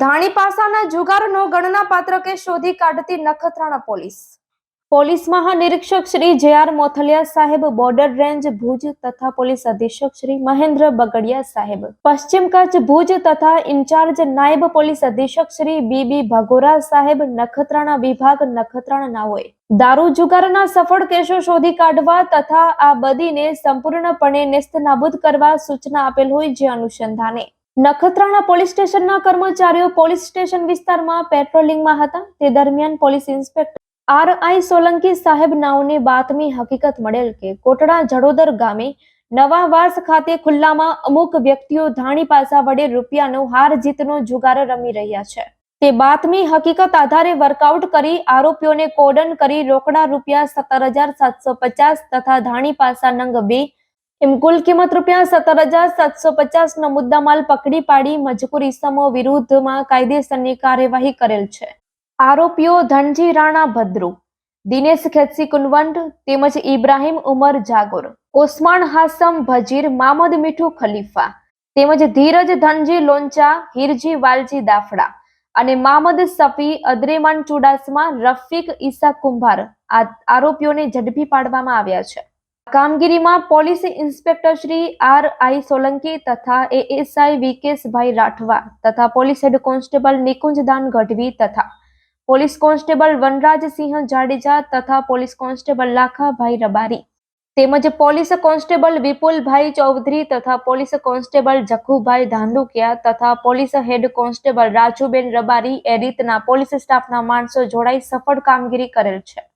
ધાણી પાસાના જુગારનો ગણનાપાત્ર કે શોધી કાઢતી નખત્રાણા પોલીસ. પોલીસ મહાનિરીક્ષક શ્રી જે આર મોથલિયા સાહેબ, બોર્ડર રેન્જ ભુજ તથા પોલીસ અધિક્ષક શ્રી મહેન્દ્ર બગડિયા સાહેબ. પશ્ચિમ કચ્છ ભુજ તથા ઇન્ચાર્જ નાયબ પોલીસ અધિક્ષક શ્રી બી બી ભગોરા સાહેબ, નખત્રાણા વિભાગ નખત્રાણા હોય દારૂ જુગારના સફળ કેસો શોધી કાઢવા તથા આ બદીને સંપૂર્ણપણે નેસ્તનાબૂદ કરવા સૂચના આપેલ હોય જે અનુસંધાને. નખત્રાણા પોલીસ સ્ટેશનના કર્મચારીઓ પોલીસ સ્ટેશન વિસ્તારમાં પેટ્રોલિંગમાં હતા. તે દરમિયાન police inspector R I Solanki સાહેબ નાઓને બાતમી હકીકત મળેલ કે કોટડા જડોદર ગામે નવા વાસ ખાતે ખુલ્લામાં અમુક વ્યક્તિઓ ધાણી પાસા વડે રૂપિયાનો હાર જીતનો જુગાર રમી રહ્યા છે. તે બાતમી હકીકત આધારે વર્કઆઉટ કરી આરોપીઓને કોડન કરી રોકડા રૂપિયા સત્તર હજાર સાતસો પચાસ તથા ધાણી પાસા નંગ બે એમ કુલ કિંમત રૂપિયા સત્તર હજાર સાતસો પચાસ નો મુદ્દામાલ પકડી પાડી મજકૂર ઇસમો વિરુદ્ધમાં કાયદેસરની કાર્યવાહી કરેલ છે. આરોપીઓ ધનજી રાણા ભદ્રુ, દિનેશ ખેતસી કુનવંત તેમજ ઇબ્રાહીમ ઉમર જાગોર, ઓસમાન હાસમ ભજીર, મામદ મીઠુ ખલીફા તેમજ ધીરજ ધનજી લોંચા, હિરજી વાલજી દાફડા અને મામદ સફી અદ્રેમાન ચુડાસમા, રફીક ઈસા કુંભાર આ આરોપીઓને ઝડપી પાડવામાં આવ્યા છે. કામગીરીમાં police inspector Shri R I Solanki તથા એએસઆઈ વિકેશભાઈ રાઠવા તથા police head constable Nikunjdan Gadhvi તથા પોલીસ કોન્સ્ટેબલ વનરાજસિંહ જાડેજા તથા પોલીસ કોન્સ્ટેબલ લાખાભાઈ રબારી તેમજ પોલીસ કોન્સ્ટેબલ વિપુલભાઈ ચૌધરી તથા પોલીસ કોન્સ્ટેબલ જખુભાઈ ધાંડુકિયા તથા police head constable Rajuben Rabari એ રીતના પોલીસ સ્ટાફના માણસો જોડાઈ સફળ કામગીરી કરેલ છે.